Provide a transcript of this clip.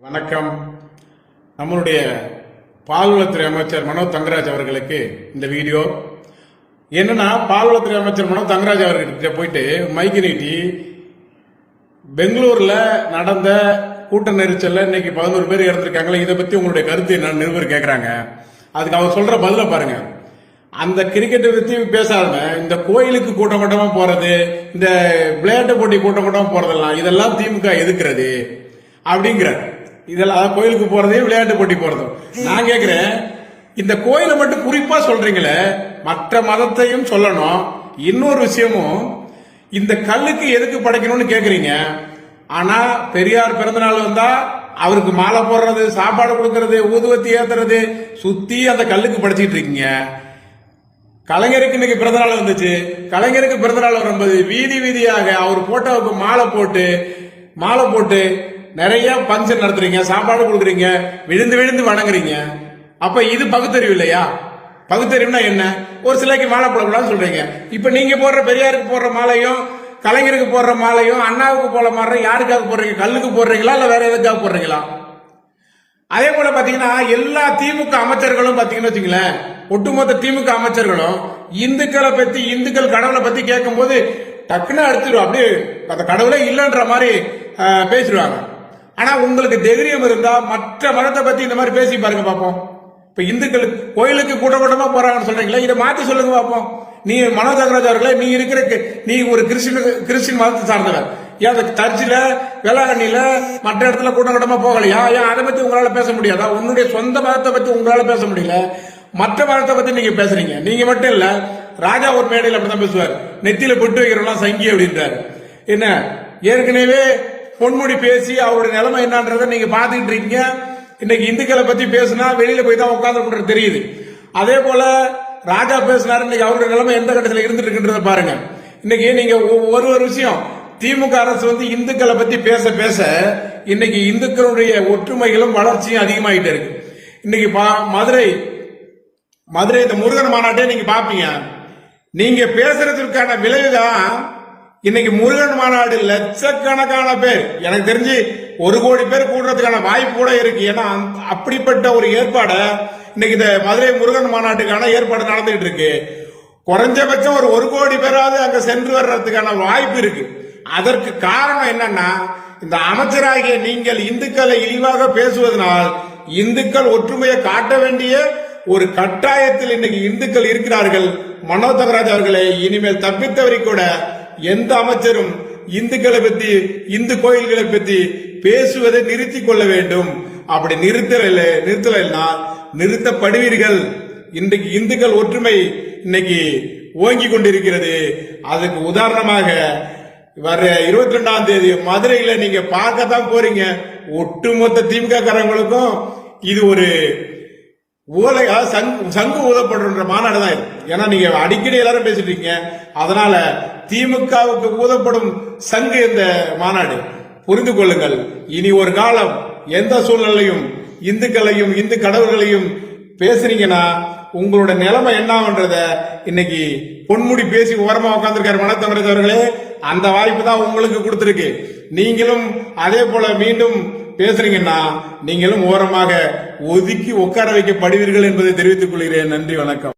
வணக்கம். நம்மளுடைய பால்வளத்துறை அமைச்சர் மனோ தங்கராஜ் அவர்களுக்கு இந்த வீடியோ. என்னன்னா பால்வளத்துறை அமைச்சர் மனோ தங்கராஜ் அவர்கிட்ட போயிட்டு மைக்கு நீட்டி பெங்களூர்ல நடந்த கூட்ட நெரிசல்ல இன்னைக்கு பதினோரு பேர் இறந்திருக்காங்களே இதை பத்தி உங்களுடைய கருத்து என்னன்னு நிருபர் கேட்கறாங்க அதுக்கு அவர் சொல்ற பதில பாருங்க. அந்த கிரிக்கெட்டை பத்தி பேசாம இந்த கோயிலுக்கு கூட்டம் கூட்டமா போறது இந்த விளையாட்டு போட்டி கூட்டம் கூட்டமா போறதெல்லாம் இதெல்லாம் திமுக எதுக்குறது அப்படிங்கிறார். இதெல்லாம் கோயிலுக்கு போறதே விளையாட்டு போட்டி போறதும். நான் கேக்குறேன் இந்த கோயிலை மட்டும் குறிப்பா சொல்றீங்களே மற்ற மதத்தையும் சொல்லணும். இன்னொரு விஷயமும் இந்த கல்லுக்கு எதுக்கு படைக்கணும்னு கேக்குறீங்க. ஆனா பெரியார் பிறந்தநாள் வந்தா அவருக்கு மாலை போடுறது சாப்பாடு கொடுக்கறது ஊதுவத்தி ஏத்துறது சுத்தி அந்த கல்லுக்கு படைச்சிட்டு இருக்கீங்க. கலைஞருக்கு இன்னைக்கு பிறந்தநாள் வந்துச்சு. கலைஞருக்கு பிறந்தநாள் வரும்போது வீதி வீதியாக அவர் போட்டோவுக்கு மாலை போட்டு மாலை போட்டு நிறைய ஃபங்க்ஷன் நடத்துறீங்க சாப்பாடு கொடுக்குறீங்க விழுந்து விழுந்து வணங்குறீங்க. அப்ப இது பகுத்தறிவு இல்லையா? பகுத்தறிவுனா என்ன? ஒரு சிலைக்கு மாலை போடக்கூடாதுன்னு சொல்றீங்க. இப்ப நீங்க போடுற பெரியாருக்கு போடுற மாலையும் கலைஞருக்கு போடுற மாலையும் அண்ணாவுக்கு போல மாலையும் யாருக்காக போடுறீங்க? கல்லுக்கு போடுறீங்களா இல்ல வேற எதுக்காக போடுறீங்களா? அதே போல பாத்தீங்கன்னா எல்லா திமுக அமைச்சர்களும் பாத்தீங்கன்னு வச்சுங்களேன் ஒட்டுமொத்த திமுக அமைச்சர்களும் இந்துக்களை பத்தி இந்துக்கள் கடவுளை பத்தி கேட்கும்போது டக்குன்னு அடிச்சிடும் அப்படியே அந்த கடவுளே இல்லைன்ற மாதிரி பேசிடுவாங்க. ஆனா உங்களுக்கு தைரியம் இருந்தா மற்ற மதத்தை பத்தி இந்த மாதிரி பேசி பாருங்க பாப்போம். இப்ப இந்துக்கள் கோயிலுக்கு கூட்ட கூட்டமா போறாங்கன்னு சொல்றீங்களா இதை மாத்தி சொல்லுங்க பாப்போம். நீ மனோ தகராஜ் அவர்களே நீ இருக்கிற நீ ஒரு கிறிஸ்டின் கிறிஸ்டின் மதத்தை சார்ந்தவர் ஏன் அந்த சர்ச்சில் வேளாங்கண்ணில மற்ற இடத்துல கூட்டம் கூட்டமா போகலையா? ஏன் அதை பத்தி உங்களால பேச முடியாதா? உன்னுடைய சொந்த மதத்தை பத்தி உங்களால பேச முடியல. மற்ற மதத்தை பத்தி நீங்க பேசுறீங்க. நீங்க மட்டும் இல்ல ராஜா ஒரு மேடையில் அப்படிதான் பேசுவார். நெத்தியில பொட்டு வைக்கிறவங்களாம் சங்கி அப்படின்றாரு. என்ன? ஏற்கனவே பொன்முடி பேசி அவருடைய நிலைமை என்னன்றதை நீங்க பாத்துக்கிட்டு இருக்கீங்க. இன்னைக்கு இந்துக்களை பத்தி பேசினா வெளியில போய் தான் உட்கார்ந்து தெரியுது. அதே போல ராஜா பேசினாரு இன்னைக்கு அவருடைய நிலைமை எந்த கட்டத்தில் இருந்துட்டு இருக்குன்றத பாருங்க. இன்னைக்கு நீங்க ஒரு ஒரு விஷயம். திமுக அரசு வந்து இந்துக்களை பத்தி பேச பேச இன்னைக்கு இந்துக்களுடைய ஒற்றுமைகளும் வளர்ச்சியும் அதிகமாயிட்டு இருக்கு. இன்னைக்கு பா- மதுரை மதுரை இந்த முருகன் மாநாட்டே நீங்க பாப்பீங்க. நீங்க பேசுறதுக்கான விளைவுதான் இன்னைக்கு முருகன் மாநாடு லட்சக்கணக்கான பேர். எனக்கு தெரிஞ்சு ஒரு கோடி பேர் கூடுறதுக்கான வாய்ப்பு கூட இருக்கு. ஏன்னா அப்படிப்பட்ட ஒரு ஏற்பாடை இன்னைக்கு இந்த மதுரை முருகன் மாநாட்டுக்கான ஏற்பாடு நடந்துகிட்டு இருக்கு. குறைஞ்சபட்சம் ஒரு ஒரு கோடி பேராவது அங்க சென்று வர்றதுக்கான வாய்ப்பு இருக்கு. அதற்கு காரணம் என்னன்னா இந்த அமைச்சராகிய நீங்கள் இந்துக்களை இழிவாக பேசுவதனால் இந்துக்கள் ஒற்றுமையை காட்ட வேண்டிய ஒரு கட்டாயத்தில் இன்னைக்கு இந்துக்கள் இருக்கிறார்கள். மனோ தகராஜ் அவர்களை இனிமேல் தப்பித்தவரை கூட எந்த அமைச்சரும் இந்துக்களை பத்தி இந்து கோயில்களை பத்தி பேசுவதை நிறுத்திக் கொள்ள வேண்டும். அப்படி நிறுத்தல நிறுத்தலைன்னா நிறுத்தப்படுவீர்கள். இன்றைக்கு இந்துக்கள் ஒற்றுமை இன்னைக்கு ஓங்கி கொண்டிருக்கிறது. அதுக்கு உதாரணமாக வர இருபத்தி ரெண்டாம் தேதி மதுரையில நீங்க பார்க்கத்தான் போறீங்க. ஒட்டுமொத்த திமுக காரங்களுக்கும் இது ஒரு ஊலை சங்கு சங்கு ஊதப்படுற மாநாடு தான் இது. ஏன்னா நீங்க அடிக்கடி எல்லாரும் பேசிட்டு இருக்கீங்க. அதனால திமுகவுக்கு ஊதப்படும் சங்கு இந்த மாநாடு. புரிந்து கொள்ளுங்கள். இனி ஒரு காலம் எந்த சூழ்நிலையும் இந்துக்களையும் இந்து கடவுள்களையும் பேசுறீங்கன்னா உங்களோட நிலைமை என்னன்றத இன்னைக்கு பொன்முடி பேசி ஓரமா உட்காந்துருக்காரு மனத்தவரது அவர்களே. அந்த வாய்ப்பு தான் உங்களுக்கு கொடுத்துருக்கு. நீங்களும் அதே போல மீண்டும் பேசுறீங்கன்னா நீங்களும் ஓரமாக ஒதுக்கி உட்கார வைக்கப்படுவீர்கள் என்பதை தெரிவித்துக் கொள்கிறேன். நன்றி வணக்கம்.